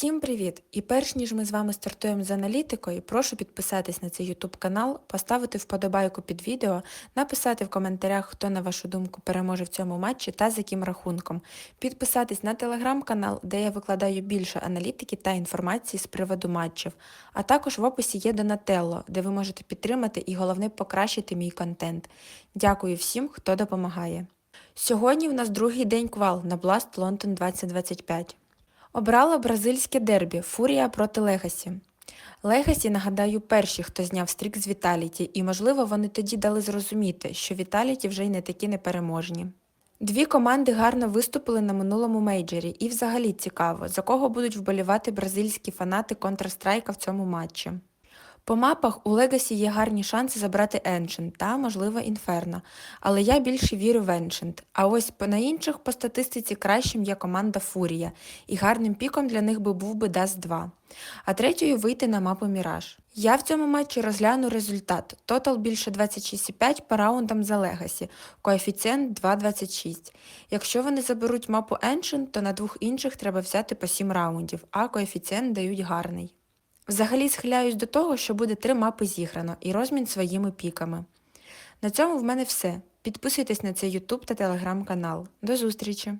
Всім привіт! І перш ніж ми з вами стартуємо з аналітикою, прошу підписатись на цей YouTube канал, поставити вподобайку під відео, написати в коментарях, хто на вашу думку переможе в цьому матчі та з яким рахунком. Підписатись на телеграм-канал, де я викладаю більше аналітики та інформації з приводу матчів. А також в описі є Донателло, де ви можете підтримати і головне покращити мій контент. Дякую всім, хто допомагає. Сьогодні в нас другий день квал на Blast London 2025. Обрала бразильське дербі Фурія проти Легасі. Легасі, нагадаю, перші, хто зняв стрік з Віталіті, і, можливо, вони тоді дали зрозуміти, що Віталіті вже й не такі непереможні. Дві команди гарно виступили на минулому мейджорі, і взагалі цікаво, за кого будуть вболівати бразильські фанати Counter-Strike в цьому матчі. По мапах у Легасі є гарні шанси забрати Ancient та, можливо, Інферно, але я більше вірю в Ancient. А ось на інших по статистиці кращим є команда Фурія, і гарним піком для них би був би Dust 2. А третьою вийти на мапу Міраж. Я в цьому матчі розгляну результат. Тотал більше 26,5 по раундам за Легасі, коефіцієнт 2,26. Якщо вони заберуть мапу Ancient, то на двох інших треба взяти по 7 раундів, а коефіцієнт дають гарний. Взагалі схиляюсь до того, що буде три мапи зіграно і розмін своїми піками. На цьому в мене все. Підписуйтесь на цей YouTube та телеграм канал. До зустрічі!